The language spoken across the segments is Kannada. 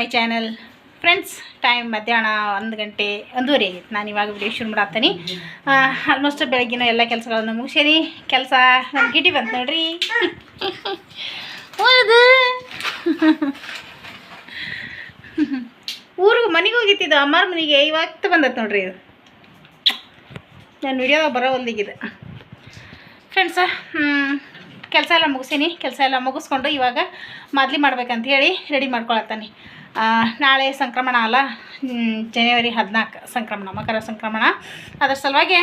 My channel. ಫ್ರೆಂಡ್ಸ್, ಟೈಮ್ ಮಧ್ಯಾಹ್ನ ಒಂದು ಗಂಟೆ, ಒಂದೂವರೆ ಆಗಿತ್ತು. ನಾನು ಇವಾಗ ವಿಡಿಯೋ ಶುರು ಮಾಡತ್ತೀನಿ ಆಲ್ಮೋಸ್ಟ್ ಬೆಳಗಿನ ಎಲ್ಲ ಕೆಲಸಗಳನ್ನು ಮುಗಿಸೇರಿ. ಕೆಲಸ ನಮ್ಮ ಗಿಟಿ ಬಂತು ನೋಡ್ರಿ. ಹೌದು. ಊರಿಗೆ ಮನೆಗೆ ಹೋಗಿತ್ತಿದ್ದು, ಅಮ್ಮಾರ ಮನೆಗೆ. ಇವತ್ತು ಬಂದತ್ ನೋಡ್ರಿ ಇದು. ನಾನು ವಿಡಿಯೋದಾಗ ಬರೋ ಒಂದಿಗಿದೆ ಫ್ರೆಂಡ್ಸ ಕೆಲಸ ಎಲ್ಲ ಮುಗಿಸೀನಿ. ಕೆಲಸ ಎಲ್ಲ ಮುಗಿಸ್ಕೊಂಡು ಇವಾಗ ಮಾದಲಿ ಮಾಡ್ಬೇಕಂತ ಹೇಳಿ ರೆಡಿ ಮಾಡ್ಕೊಳತ್ತಾನೆ. ನಾಳೆ ಸಂಕ್ರಮಣ ಅಲ್ಲ ಜನವರಿ ಹದಿನಾಲ್ಕು ಸಂಕ್ರಮಣ, ಮಕರ ಸಂಕ್ರಮಣ. ಅದ್ರ ಸಲುವಾಗಿ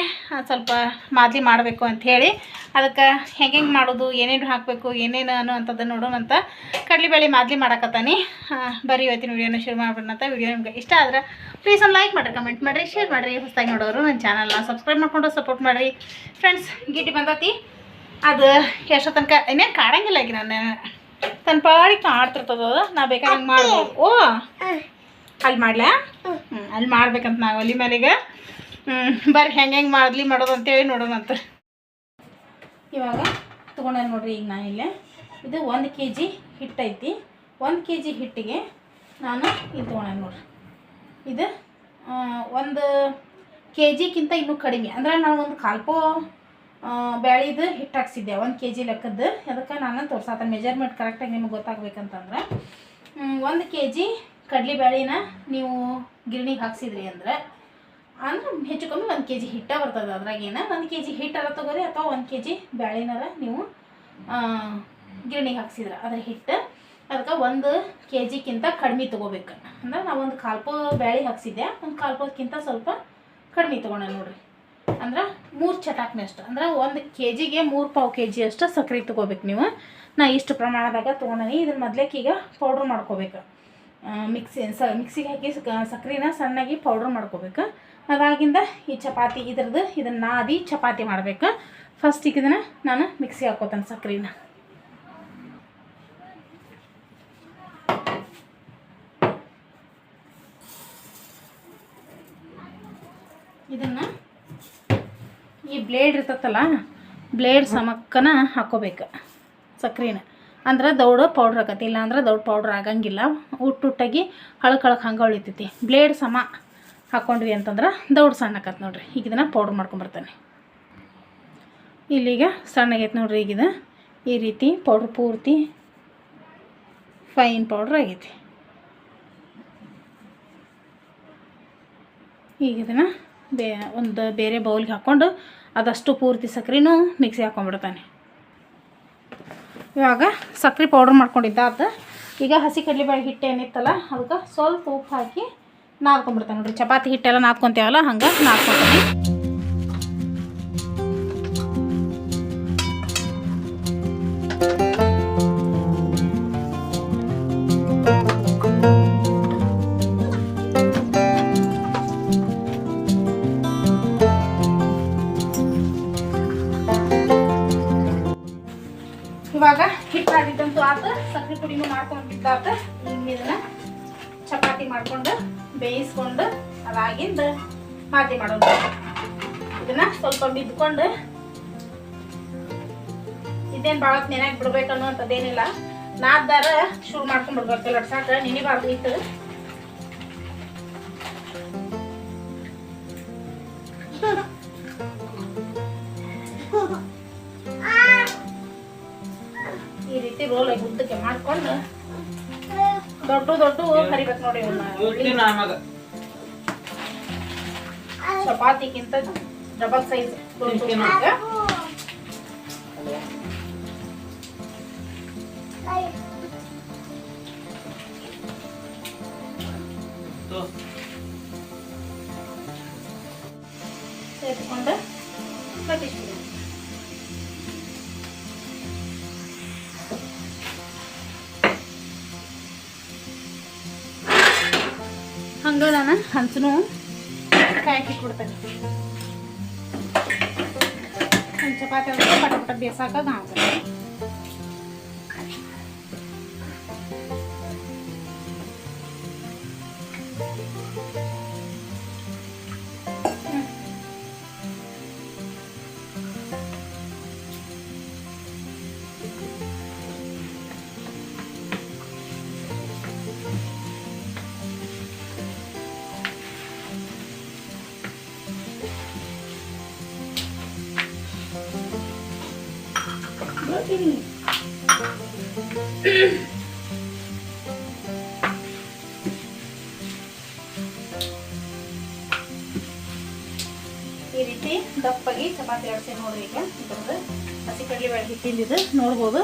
ಸ್ವಲ್ಪ ಮಾದಲಿ ಮಾಡಬೇಕು ಅಂತ ಹೇಳಿ, ಅದಕ್ಕೆ ಹೆಂಗೆ ಮಾಡೋದು, ಏನೇನು ಹಾಕಬೇಕು, ಏನೇನು ಅನ್ನುವಂಥದ್ದು ನೋಡೋಣಂತ ಕಡಲೆಬೇಳೆ ಮಾದಲಿ ಮಾಡಕತ್ತಾನೆ. ಬರೀ ಇವತ್ತಿನ ವೀಡಿಯೋನ ಶುರು ಮಾಡ್ಬಿಡೋಣ ಅಂತ ವಿಡಿಯೋ ನಿಮ್ಗೆ ಇಷ್ಟ ಆದ್ರೆ ಪ್ಲೀಸ್ ಒಂದು ಲೈಕ್ ಮಾಡಿರಿ ಕಮೆಂಟ್ ಮಾಡಿರಿ ಶೇರ್ ಮಾಡಿರಿ. ಹೊಸದಾಗಿ ನೋಡೋರು ನನ್ನ ಚಾನಲ್ನ ಸಬ್ಸ್ಕ್ರೈಬ್ ಮಾಡ್ಕೊಂಡು ಸಪೋರ್ಟ್ ಮಾಡಿರಿ. ಫ್ರೆಂಡ್ಸ್ ಗಿಟ್ಟಿ ಬಂದತಿ. ಅದು ಎಷ್ಟೋ ತನಕ, ಇನ್ನೇನು ಕಾಡಂಗಿಲ್ಲ ಈಗ ನಾನು ತನ್ನ ಪಾಡಿಗೆ ಕಾಡ್ತಿರ್ತದ ನಾ ಬೇಕಾದಂಗೆ ಮಾಡ್ಬೋದು. ಓ ಅಲ್ಲಿ ಮಾಡ್ಲಾ? ಹ್ಞೂ ಅಲ್ಲಿ ಮಾಡ್ಬೇಕಂತ ನಾವು ಒಲಿ ಮೇಲೆಗೆ. ಹ್ಞೂ ಬರ್ರಿ ಹೆಂಗೆ ಹೆಂಗೆ ಮಾಡ್ಲಿ ಮಾಡೋದು ಅಂತೇಳಿ ನೋಡೋಣ ಅಂತ ಇವಾಗ ತೊಗೊಂಡೆ ನೋಡ್ರಿ ಈಗ ನಾ ಇಲ್ಲೇ. ಇದು ಒಂದು ಕೆ ಜಿ ಹಿಟ್ಟೈತಿ. ಒಂದು ಕೆ ಜಿ ಹಿಟ್ಟಿಗೆ ನಾನು ಇದು ತೊಗೊಂಡೆ ನೋಡ್ರಿ. ಇದು ಒಂದು ಕೆ ಜಿಗಿಂತ ಇನ್ನೂ ಕಡಿಮೆ. ಅಂದ್ರೆ ನಾನು ಒಂದು ಕಾಲ್ಪೋ ಬ್ಯಾಳಿದು ಹಿಟ್ಟು ಹಾಕ್ಸಿದ್ದೆ, ಒಂದು ಕೆ ಜಿ ಲೆಕ್ಕದ್ದು. ಅದಕ್ಕೆ ನಾನು ತೋರ್ಸಾತ ಮೆಜರ್ಮೆಂಟ್ ಕರೆಕ್ಟಾಗಿ ನಿಮ್ಗೆ ಗೊತ್ತಾಗ್ಬೇಕಂತಂದ್ರೆ. ಒಂದು ಕೆ ಜಿ ಕಡ್ಲೆ ಬ್ಯಾಳಿನ ನೀವು ಗಿರಣಿಗೆ ಹಾಕ್ಸಿದ್ರಿ ಅಂದ್ರೆ ಅಂದ್ರೆ ಹೆಚ್ಚು ಕಮ್ಮಿ ಒಂದು ಕೆ ಜಿ ಹಿಟ್ಟ ಬರ್ತದೆ ಅದ್ರಾಗೇನ. ಒಂದು ಕೆ ಜಿ ಹಿಟ್ಟರ ತಗೋರಿ, ಅಥವಾ ಒಂದು ಕೆ ಜಿ ಬ್ಯಾಳಿನಾರ ನೀವು ಗಿರಣಿಗೆ ಹಾಕ್ಸಿದ್ರ ಅದ್ರ ಹಿಟ್ಟು. ಅದಕ್ಕೆ ಒಂದು ಕೆ ಜಿಗಿಂತ ಕಡಿಮೆ ತೊಗೋಬೇಕು. ಅಂದ್ರೆ ನಾವು ಒಂದು ಕಾಲ್ಪೋ ಬ್ಯಾಳಿ ಹಾಕ್ಸಿದ್ದೆ ಒಂದು ಕಾಲ್ಪೋಕ್ಕಿಂತ ಸ್ವಲ್ಪ ಕಡಿಮೆ ತೊಗೊಂಡೆ ನೋಡ್ರಿ. ಅಂದ್ರೆ ಮೂರು ಚಟಾಕ್ನೆ ಅಷ್ಟು. ಅಂದ್ರೆ ಒಂದು ಕೆ ಜಿಗೆ ಮೂರು ಪಾವು ಕೆ ಜಿ ಅಷ್ಟು ಸಕ್ಕರೆ ತೊಗೋಬೇಕು ನೀವು. ನಾ ಇಷ್ಟು ಪ್ರಮಾಣದಾಗ ತೊಗೊಂಡೀನಿ. ಇದನ್ನ ಮೊದ್ಲೇಕ್ ಈಗ ಪೌಡ್ರ್ ಮಾಡ್ಕೋಬೇಕು. ಮಿಕ್ಸಿ ಸ ಮಿಕ್ಸಿಗೆ ಹಾಕಿ ಸಕ್ಕರೆನ ಸಣ್ಣಾಗಿ ಪೌಡ್ರ್ ಮಾಡ್ಕೋಬೇಕು. ಅದಾಗಿಂದ ಈ ಚಪಾತಿ ಇದ್ರದ್ದು ಇದನ್ನು ನಾದಿ ಚಪಾತಿ ಮಾಡಬೇಕು. ಫಸ್ಟಿಗೆ ಇದನ್ನು ನಾನು ಮಿಕ್ಸಿ ಹಾಕೋತಾನೆ ಸಕ್ಕರೆನ ಇದನ್ನು ಈ ಬ್ಲೇಡ್ ಇರ್ತೈತಲ್ಲ ಬ್ಲೇಡ್ ಸಮಕ್ಕನ ಹಾಕೋಬೇಕು ಸಕ್ರೆನ ಅಂದ್ರೆ ದೌಡ ಪೌಡ್ರ್ ಇಲ್ಲ ಅಂದ್ರೆ ದೌಡ್ ಪೌಡ್ರ್ ಆಗಂಗಿಲ್ಲ. ಉಟ್ಟುಟ್ಟಾಗಿ ಹಳಕ್ ಹಳಕ್ ಹಂಗೆ ಉಳಿತೈತಿ ಬ್ಲೇಡ್ ಸಮ ಹಾಕೊಂಡ್ವಿ ಅಂತಂದ್ರೆ ದೌಡ್ ಸಣ್ಣ ಆಕತ್ ನೋಡ್ರಿ. ಈಗ ಪೌಡ್ರ್ ಮಾಡ್ಕೊಂಬರ್ತಾನೆ ಇಲ್ಲಿಗ ಸಣ್ಣಗೈತೆ ನೋಡ್ರಿ ಈಗಿದ ಈ ರೀತಿ ಪೌಡ್ರ್ ಪೂರ್ತಿ ಫೈನ್ ಪೌಡ್ರ್ ಆಗೈತಿ. ಈಗ ಇದನ್ನು ಬೇ ಒಂದು ಬೇರೆ ಬೌಲ್ಗೆ ಹಾಕ್ಕೊಂಡು ಅದಷ್ಟು ಪೂರ್ತಿ ಸಕ್ಕರೆನೂ ಮಿಕ್ಸಿ ಹಾಕೊಂಡ್ಬಿಡ್ತಾನೆ. ಇವಾಗ ಸಕ್ರೆ ಪೌಡ್ರ್ ಮಾಡ್ಕೊಂಡಿದ್ದಾದ ಈಗ ಹಸಿ ಕಡಲೆಬೇಳೆ ಹಿಟ್ಟು ಏನಿತ್ತಲ್ಲ ಅದಕ್ಕೆ ಸ್ವಲ್ಪ ಉಪ್ಪು ಹಾಕಿ ನಾದ್ಕೊಂಡ್ಬಿಡ್ತಾನೆ ನೋಡ್ರಿ. ಚಪಾತಿ ಹಿಟ್ಟೆಲ್ಲ ನಾದ್ಕೊಂತೀವಲ್ಲ, ಹಂಗೆ ನಾದ್ಕೊತಾನೆ ಇವಾಗ ಹಿಟ್ಟು ಆತ ಸಕ್ಕರೆ ಪುಡಿನೂ ಮಾಡ್ಕೊಂಡಿದ್ದಾತ. ಇದನ್ನ ಚಪಾತಿ ಮಾಡ್ಕೊಂಡು, ಬೇಯಿಸ್ಕೊಂಡು, ಅದಾಗಿಂದ ಮಾತಿ ಮಾಡೋದು. ಇದನ್ನ ಸ್ವಲ್ಪ ಬಿದ್ಕೊಂಡು ಇದೇನು ಭಾಳ ನೆನಾಗಿ ಬಿಡ್ಬೇಕು ಅನ್ನೋಂಥದ್ದೇನಿಲ್ಲ ನಾದ್ದಾರ ಶುರು ಮಾಡ್ಕೊಂಡು ಬಿಡ್ಬೇಕು ಲಡ್ಸಾಕ ನೆನಿಬಾರ್ದು ಹಿಟ್ಟು. ರೋಲ್ ಉದ್ದಕ್ಕೆ ಮಾಡ್ಕೊಂಡು ದೊಡ್ಡ ದೊಡ್ಡ ಕರಿಬೇಕು ನೋಡಿ ಇವನ್ನ ಚಪಾತಿಗಿಂತ ಡಬಲ್ ಸೈಜ್ ಸೇರಿಸ್ಕೊಂಡು ಲಟ್ಟಿಸ್ಬಿಡಿ ಹಂಚನು ಕಾಯಕ್ಕೆ ಕೊಡ್ತೇನೆ ಒಂದು ಚಪಾತಿ ಒಳಗೆ ಪಟ ಪಟ ಬೇಸಾಕ ಹಾಕ್ತೇನೆ ಈ ರೀತಿ ದಪ್ಪಾಗಿ ಚಪಾತಿ ಅಡಿಸಿ ನೋಡ್ರಿ ಈಗ. ಇದ್ರದ್ದು ಹಸಿ ಕಡಲೆ ಬೇಳೆ ಹಿಟ್ಟಿಂದಿದ್ದು ನೋಡ್ಬೋದು.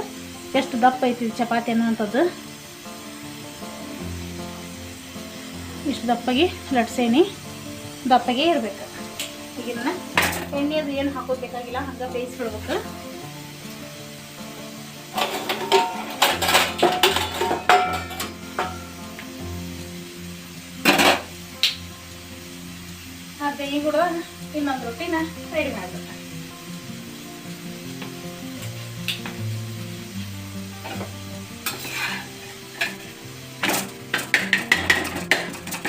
ಎಷ್ಟು ದಪ್ಪ ಐತಿ ಚಪಾತಿ ಅನ್ನೋವಂಥದ್ದು ಇಷ್ಟು ದಪ್ಪಾಗಿ ಲಟ್ಸೇನಿ. ದಪ್ಪಗೆ ಇರಬೇಕು. ಈಗ ಎಣ್ಣೆ ಎಣ್ಣೆದು ಏನು ಹಾಕೋಬೇಕಾಗಿಲ್ಲ ಹಂಗೆ ಬೇಯಿಸ್ಬಿಡ್ಬೇಕು. ಕೂಡ ಇನ್ನೊಂದು ರೊಟ್ಟಿನ ರೆಡಿ ಮಾಡ್ಬೇಕು.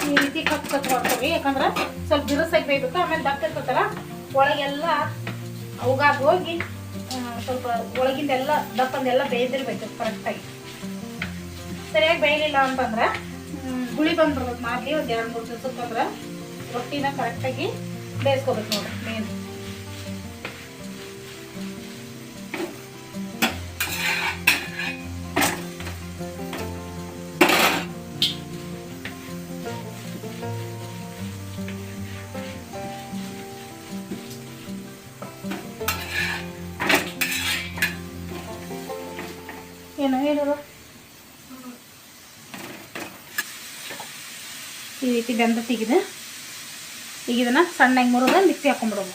ಈ ರೀತಿ ಕಪ್ ಕಟ್ ಮಾಡ್ತೀವಿ, ಯಾಕಂದ್ರೆ ಸ್ವಲ್ಪ ಬಿರುಸಾಗಿ ಬೇಯಬೇಕು, ಆಮೇಲೆ ದಪ್ಪ ಇರ್ತೈತಲ್ಲ ಒಳಗೆಲ್ಲ ಅವುಗಾಗ ಹೋಗಿ ಸ್ವಲ್ಪ ಒಳಗಿಂದೆಲ್ಲ ದಪ್ಪಂದೆಲ್ಲ ಬೇಯ್ದಿರ್ಬೇಕು ಕರೆಕ್ಟಾಗಿ ಸರಿಯಾಗಿ ಬೇಯಲಿಲ್ಲ ಅಂತಂದ್ರೆ ಗುಳಿ ಬಂದ್ಬಿಡ್ಬೇಕು ಮಾಡ್ಲಿ ಒಂದು ಎರಡು ಮೂರು ದಿವಸಕ್ಕಂದ್ರೆ ರೊಟ್ಟಿನ ಕರೆಕ್ಟಾಗಿ ಬೇಯಿಸ್ಕೋಬೇಕು ನೋಡಿ ಮೇನ್ ಏನು ಹೇಳೋದು ಈ ರೀತಿ ಬೆಂದ ತೆಗೆದು ಈಗ ಇದನ್ನು ಸಣ್ಣಗೆ ಮುರಿದು ಮಿಕ್ಸಿ ಹಾಕೊಂಡ್ಬಿಡೋದು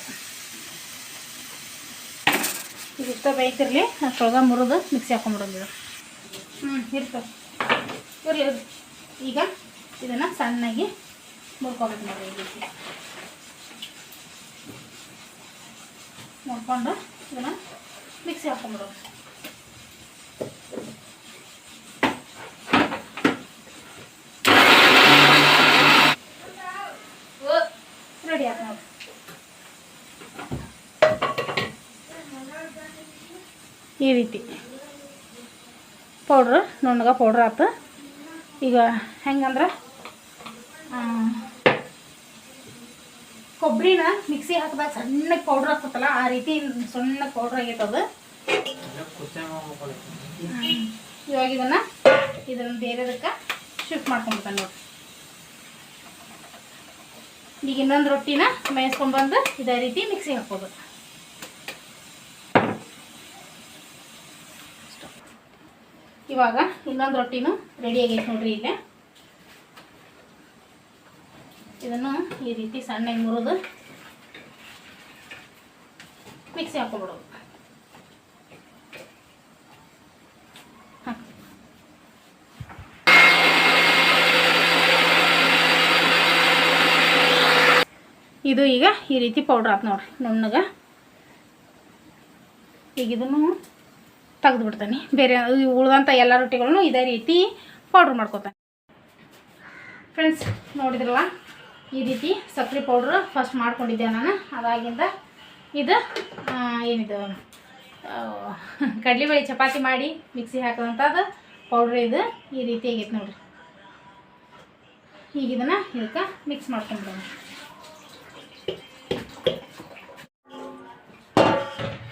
ಇಷ್ಟ ಬೈತಿರಲಿ ಅಷ್ಟೊಳಗೆ ಮುರಿದು ಮಿಕ್ಸಿ ಹಾಕೊಂಡ್ಬಿಡೋದು ಹ್ಞೂ ಇರ್ತವೆ ಇರಲಿ ಈಗ ಇದನ್ನು ಸಣ್ಣಗೆ ಮುರ್ಕೋಬೇಕು ನೋಡಿ ಈ ರೀತಿ. ಮುರ್ಕೊಂಡು ಇದನ್ನು ಮಿಕ್ಸಿ ಹಾಕೊಂಡ್ಬಿಡೋದು ರೆಡಿ ಆಯ್ತು ನೋಡಿ ಈ ರೀತಿ. ಪೌಡ್ರ್ ನುಣ್ಣಗೆ ಪೌಡ್ರ್ ಆಯ್ತು ಈಗ ಹೆಂಗಂದ್ರೆ ಕೊಬ್ಬರಿನ ಮಿಕ್ಸಿ ಹಾಕಿದಾಗ ಸಣ್ಣಗೆ ಪೌಡ್ರ್ ಹಾಕ್ತಲ್ಲ ಆ ರೀತಿ ಸಣ್ಣ ಪೌಡ್ರ್ ಆಗೈತದು ಇವಾಗ ಇದನ್ನು ಇದನ್ನು ಬೇರೆದಕ್ಕೆ ಶಿಫ್ಟ್ ಮಾಡ್ಕೊಂಬಿಡ್ತಾನೆ ನೋಡಿ ಈಗ ಇನ್ನೊಂದು ರೊಟ್ಟಿನ ಮೇಯಿಸ್ಕೊಂಡು ಬಂದು ಇದೇ ರೀತಿ ಮಿಕ್ಸಿ ಹಾಕೋದು ಇವಾಗ ಇನ್ನೊಂದು ರೊಟ್ಟಿನೂ ರೆಡಿ ಆಗೈತೆ ನೋಡ್ರಿ ಇಲ್ಲೇ. ಇದನ್ನು ಈ ರೀತಿ ಸಣ್ಣಗೆ ಮುರಿದು ಮಿಕ್ಸಿ ಹಾಕೊಂಡ್ಬಿಡೋದು ಇದು ಈಗ ಈ ರೀತಿ ಪೌಡ್ರ್ ಆತು ನೋಡ್ರಿ, ನುಣ್ಣಗೆ. ಈಗ ಇದನ್ನು ತೆಗೆದು ಬಿಡ್ತಾನೆ ಬೇರೆ ಉಳಿದಂಥ ಎಲ್ಲ ರೊಟ್ಟಿಗಳನ್ನು ಇದೇ ರೀತಿ ಪೌಡ್ರ್ ಮಾಡ್ಕೊತಾನೆ. ಫ್ರೆಂಡ್ಸ್ ನೋಡಿದ್ರಲ್ಲ? ಈ ರೀತಿ ಸಕ್ಕರೆ ಪೌಡ್ರ್ ಫಸ್ಟ್ ಮಾಡ್ಕೊಂಡಿದ್ದೆ ನಾನು. ಅದಾಗಿಂದ ಇದು ಏನಿದು ಏನಿದು ಕಡಲೆಬೇಳೆ ಚಪಾತಿ ಮಾಡಿ ಮಿಕ್ಸಿ ಹಾಕಿದಂಥದ್ದು ಪೌಡ್ರ್ ಇದು. ಈ ರೀತಿ ಆಗೈತೆ ನೋಡಿರಿ. ಈಗ ಇದನ್ನು ಇದಕ್ಕೆ ಮಿಕ್ಸ್ ಮಾಡ್ಕೊಂಡ್ಬಿಡೋಣ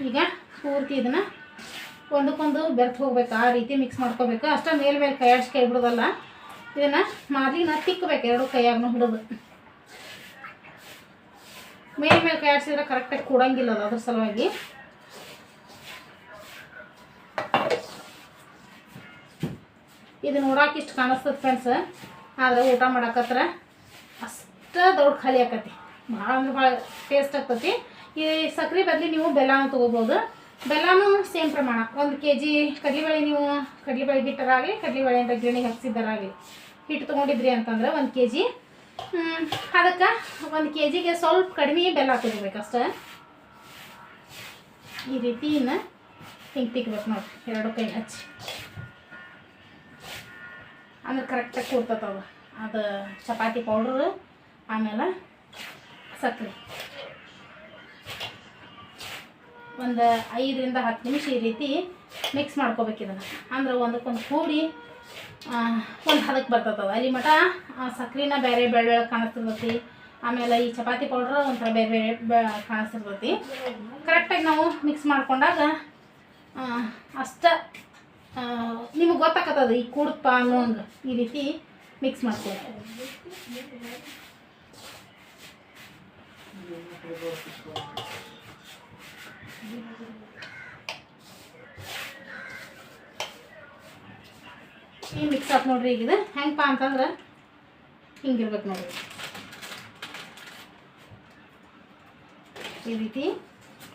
ಈಗ ಪೂರ್ತಿ ಇದನ್ನು ಒಂದಕ್ಕೊಂದು ಬೆರ್ತು ಹೋಗ್ಬೇಕು, ಆ ರೀತಿ ಮಿಕ್ಸ್ ಮಾಡ್ಕೋಬೇಕು. ಅಷ್ಟೇ ಮೇಲೆ ಮೇಲೆ ಕೈ ಆಡ್ಸ್ಕೈ ಬಿಡೋದಲ್ಲ. ಇದನ್ನು ಮಾರ್ಲಿನ ತಿಕ್ಕಬೇಕು ಎರಡು ಕೈಯಾಗನು ಹಿಡಿದು. ಮೇಲೆ ಮೇಲೆ ಕೈ ಆಡ್ಸಿದ್ರೆ ಕರೆಕ್ಟಾಗಿ ಕೊಡಂಗಿಲ್ಲ ಅದು ಅದ್ರ ಸಲುವಾಗಿ. ಇದು ನೋಡಕ್ಕೆ ಇಷ್ಟು ಕಾಣಿಸ್ತದೆ ಫ್ರೆಂಡ್ಸ್ ಆದ್ರೆ ಊಟ ಮಾಡಕತ್ರ ಅಷ್ಟು ದೊಡ್ಡ ಖಾಲಿ ಆಕತಿ. ಭಾಳ ಅಂದ್ರೆ ಭಾಳ ಟೇಸ್ಟ್ ಆಗ್ತತಿ. ಈ ಸಕ್ರೆ ಬದಲಿ ನೀವು ಬೆಲ್ಲನ ತೊಗೋಬೋದು. ಬೆಲ್ಲನೂ ಸೇಮ್ ಪ್ರಮಾಣ. ಒಂದು ಕೆ ಜಿ ಕಡಲೆಬೇಳೆ ನೀವು ಕಡಲೆಬೇಳೆ ಹಿಟ್ಟರಾಗಲಿ, ಕಡಲೆಬೇಳೆ ಅಂತ ಗಿರಣಿಗೆ ಹಚ್ಚಿದ್ದರಾಗಲಿ. ಹಿಟ್ಟು ತೊಗೊಂಡಿದ್ರಿ ಅಂತಂದ್ರೆ ಒಂದು ಕೆ ಜಿ ಅದಕ್ಕೆ ಒಂದು ಕೆ ಜಿಗೆ ಸ್ವಲ್ಪ ಕಡಿಮೆ ಬೆಲ್ಲ ತೊಗೋಬೇಕು ಅಷ್ಟೇ. ಈ ರೀತಿ ಇನ್ನು ಹಿಂಗೆ ತಿಕ್ಬೇಕು ನೋಡಿ ಎರಡು ಕೈ ಹಚ್ಚಿ. ಅಂದ್ರೆ ಕರೆಕ್ಟಾಗಿ ಕೂರ್ತತವ ಅದು. ಚಪಾತಿ ಪೌಡ್ರು ಆಮೇಲೆ ಸಕ್ಕರೆ ಒಂದು ಐದರಿಂದ ಹತ್ತು ನಿಮಿಷ ಈ ರೀತಿ ಮಿಕ್ಸ್ ಮಾಡ್ಕೋಬೇಕು ಇದನ್ನು. ಅಂದ್ರೆ ಒಂದಕ್ಕೊಂದು ಕೂಡಿ ಒಂದು ಹದಕ್ಕೆ ಬರ್ತದವ ಅಲ್ಲಿ ಮಟ ಆ, ಸಕ್ರೆನ ಬೇರೆ ಬೆಳೆ ಬೆಳೆ ಕಾಣಿಸ್ತಿರ್ತೈತಿ. ಆಮೇಲೆ ಈ ಚಪಾತಿ ಪೌಡ್ರ್ ಒಂಥರ ಬೇರೆ ಬೇರೆ ಕಾಣಿಸ್ತಿರ್ತೈತಿ. ಕರೆಕ್ಟಾಗಿ ನಾವು ಮಿಕ್ಸ್ ಮಾಡ್ಕೊಂಡಾಗ ಅಷ್ಟ ನಿಮಗೆ ಗೊತ್ತಾಗತ್ತದ ಈ ಕುಡ್ಪ ಅನ್ನೋಂಗೆ ಈ ರೀತಿ ಮಿಕ್ಸ್ ಮಾಡ್ಕೊಳ್ಳಿ ಈ ಮಿಕ್ಸ್ ಆತ್ ನೋಡ್ರಿ ಈಗ ಇದು. ಹೆಂಗಪ್ಪ ಅಂತಂದ್ರೆ ಹಿಂಗಿರ್ಬೇಕು ನೋಡ್ರಿ. ಈ ರೀತಿ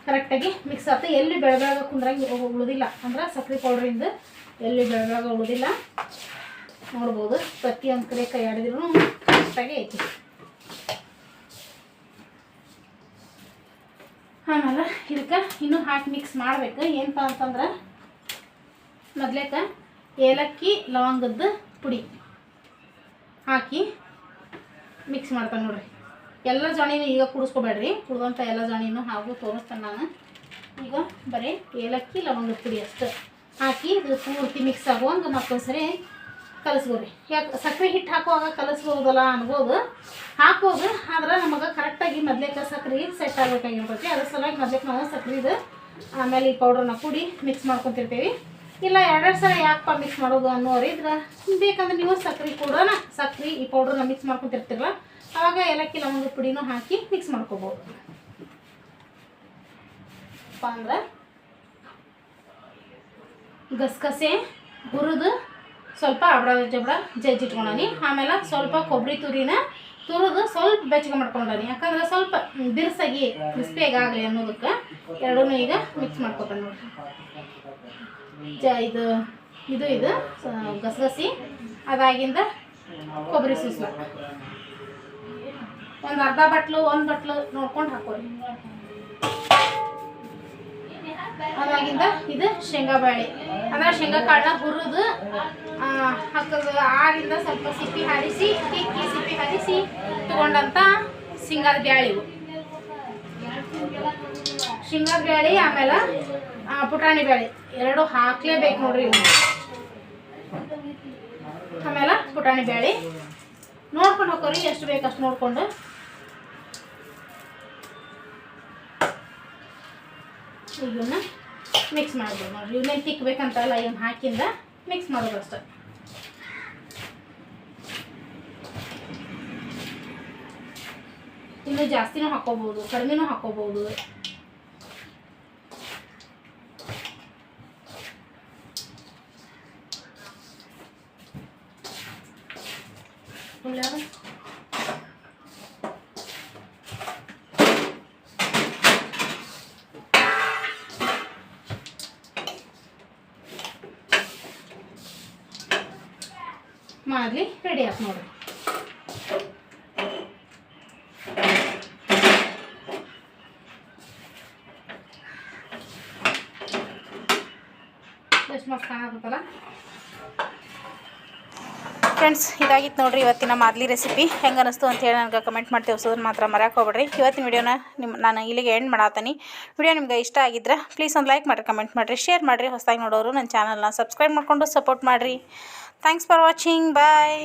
ಕರೆಕ್ಟಾಗಿ ಮಿಕ್ಸ್ ಆತ ಎಲ್ಲಿ ಬೆಳಬೆಳಗ ಕುಂದ್ರಂಗೆ ಉಳಿದಿಲ್ಲ ಅಂದ್ರೆ ಸಕ್ರೆ ಪೌಡ್ರಿಂದ ಎಲ್ಲಿ ಬೆಳಗಾಗ ಉಳಿದಿಲ್ಲ ನೋಡ್ಬೋದು. ಪ್ರತಿಯೊಂದು ಕಡೆ ಕೈ ಆಡಿದ್ರು ಕರೆಕ್ಟಾಗಿ ಐತಿ. ಆಮೇಲೆ ಇದಕ್ಕೆ ಇನ್ನೂ ಹಾಕಿ ಮಿಕ್ಸ್ ಮಾಡ್ಬೇಕು. ಏನಪ್ಪ ಅಂತಂದ್ರೆ ಮೊದ್ಲೇಕ ಏಲಕ್ಕಿ ಲವಂಗದ ಪುಡಿ ಹಾಕಿ ಮಿಕ್ಸ್ ಮಾಡ್ತಾನೆ ನೋಡ್ರಿ. ಎಲ್ಲ ಜಾಣಿನೂ ಈಗ ಕುಡಿಸ್ಕೊಬೇಡ್ರಿ. ಕುಡ್ದಂಥ ಎಲ್ಲ ಜಾಣಿನೂ ಹಾಗೂ ತೋರಿಸ್ತಾನೆ ನಾನು. ಈಗ ಬರೀ ಏಲಕ್ಕಿ, ಲವಂಗದ ಪುಡಿ ಅಷ್ಟು. ಹಾಕಿ ಇದು ಪೂರ್ತಿ ಮಿಕ್ಸ್ ಆಗುವಂಗೆ ಮತ್ತೊಂದು ಸರಿ ಕಲಸ್ಬೋರಿ ಯಾಕೆ ಸಕ್ಕರೆ ಹಿಟ್ಟು ಹಾಕುವಾಗ ಕಲಸ್ಬೋದಲ್ಲ ಅನ್ಬೋದು. ಹಾಕ್ಬೋದು, ಆದ್ರೆ ನಮಗೆ ಕರೆಕ್ಟಾಗಿ ಮೊದ್ಲೇಕ ಸಕ್ಕರೆ ಸೆಟ್ ಆಗಬೇಕಾಗಿರ್ತೈತಿ. ಅದ್ರ ಸಲುವಾಗಿ ಮೊದ್ಲೇಕ ನಾವು ಸಕ್ಕರೆದು ಆಮೇಲೆ ಈ ಪೌಡ್ರನ್ನ ಕೂಡಿ ಮಿಕ್ಸ್ ಮಾಡ್ಕೊತಿರ್ತೀವಿ. ಇಲ್ಲ, ಎರಡೆರಡು ಸಲ ಯಾಕಪ್ಪ ಮಿಕ್ಸ್ ಮಾಡೋದು ಅನ್ನೋರು ಇದ್ರೆ ಬೇಕಂದ್ರೆ ನೀವು ಸಕ್ಕರೆ ಕೂಡ ಸಕ್ಕರೆ ಈ ಪೌಡ್ರನ್ನ ಮಿಕ್ಸ್ ಮಾಡ್ಕೊತಿರ್ತೀರಲ್ಲ ಆವಾಗ ಏಲಕ್ಕಿ, ಲವಂಗ ಪುಡಿನೂ ಹಾಕಿ ಮಿಕ್ಸ್ ಮಾಡ್ಕೋಬೋದು. ಅಂದ್ರೆ ಗಸಗಸೆ, ಹುರಿದು ಸ್ವಲ್ಪ ಅಬಡ ಜಬಡ ಜಜ್ಜಿಟ್ಕೊಂಡಾನಿ ಆಮೇಲೆ ಸ್ವಲ್ಪ ಕೊಬ್ಬರಿ ತುರಿನ ತುರಿದು ಸ್ವಲ್ಪ ಬೆಚ್ಚಗೆ ಮಾಡ್ಕೊಂಡಾನಿ. ಯಾಕಂದ್ರೆ ಸ್ವಲ್ಪ ಬಿರ್ಸಾಗಿ ಕ್ರಿಸ್ಪಿಯಾಗಿ ಆಗಲಿ ಅನ್ನೋದಕ್ಕೆ ಎರಡೂ ಈಗ ಮಿಕ್ಸ್ ಮಾಡ್ಕೊತಾನೆ ನೋಡ್ರಿ. ಜ ಇದು ಇದು ಇದು ಗಸಗಸಿ ಅದಾಗಿಂದ ಕೊಬ್ಬರಿ ಸೂಸು. ಒಂದು ಅರ್ಧ ಬಟ್ಲು, ಒಂದು ಬಟ್ಲು ನೋಡ್ಕೊಂಡು ಹಾಕೋರಿ. ಅದಾಗಿಂದ ಇದು ಶೇಂಗಾ ಬಾಳೆ. ಅಂದ್ರೆ ಶೇಂಗಾ ಕಾಳನ್ನ ಹುರಿದು ಹಾಕೋದು. ಆರಿಂದ ಸ್ವಲ್ಪ ಸಿಪ್ಪಿ ಹಾರಿಸಿ ತಿಕ್ಕಿ ಸಿಪ್ಪಿ ಹಾರಿಸಿ ತಗೊಂಡಂಥ ಶೇಂಗಾದ ಬ್ಯಾಳಿವು ಶೇಂಗಾದ ಬ್ಯಾಳಿ ಆಮೇಲೆ ಪುಟಾಣಿ ಬೇಳೆ ಎರಡು ಹಾಕ್ಲೇಬೇಕು ನೋಡ್ರಿ ಆಮೇಲೆ ಪುಟಾಣಿ ಬೇಳೆ ನೋಡ್ಕೊಂಡು ಹೋಗೋರಿ ಎಷ್ಟು ಬೇಕು ಅಷ್ಟು ನೋಡ್ಕೊಂಡು. ಇದನ್ನ ಮಿಕ್ಸ್ ಮಾಡ್ಬೋದು ನೋಡ್ರಿ. ಇವನ್ನೇನು ತಿಕ್ಬೇಕಂತಲ್ಲ ಇವನ್ನ ಹಾಕಿಂದ ಮಿಕ್ಸ್ ಮಾಡೋದು ಅಷ್ಟೆ. ಇನ್ನು ಜಾಸ್ತಿನೂ ಹಾಕೋಬಹುದು ಕಡಿಮೆನೂ ಹಾಕೋಬಹುದು ಒಳ್ಳೆಯದು ಮಾಡಲಿ ರೆಡಿ ಆಯ್ತು ನೋಡ್ರಿ ಎಷ್ಟು ಮಸ್ತ್ ಕಾಣಕತ್ತಲ್ಲ ಫ್ರೆಂಡ್ಸ್ ಇದಾಗಿತ್ತು ನೋಡ್ರಿ ಇವತ್ತಿನ ಮಾದಲಿ ರೆಸಿಪಿ ಹೆಂಗೆ ಅನಿಸ್ತು ಅಂತೇಳಿ ನನಗೆ ಕಮೆಂಟ್ ಮಾಡಿ ತಿಳಿಸೋದನ್ನ ಮಾತ್ರ ಮರೆಯಕ್ಕೆ ಹೋಗ್ಬೇಡ್ರಿ. ಇವತ್ತಿನ ವಿಡಿಯೋನ ನಿಮ್ಮ ನಾನು ಇಲ್ಲಿಗೆ ಎಂಡ್ ಮಾಡಾತೀನಿ. ವಿಡಿಯೋ ನಿಮ್ಗೆ ಇಷ್ಟ ಆಗಿದ್ರೆ ಪ್ಲೀಸ್ ಒಂದು ಲೈಕ್ ಮಾಡಿರಿ ಕಮೆಂಟ್ ಮಾಡಿರಿ ಶೇರ್ ಮಾಡಿರಿ. ಹೊಸದಾಗಿ ನೋಡೋರು ನನ್ನ ಚಾನಲ್ನ ಸಬ್ಸ್ಕ್ರೈಬ್ ಮಾಡಿಕೊಂಡು ಸಪೋರ್ಟ್ ಮಾಡಿರಿ. Thanks for watching bye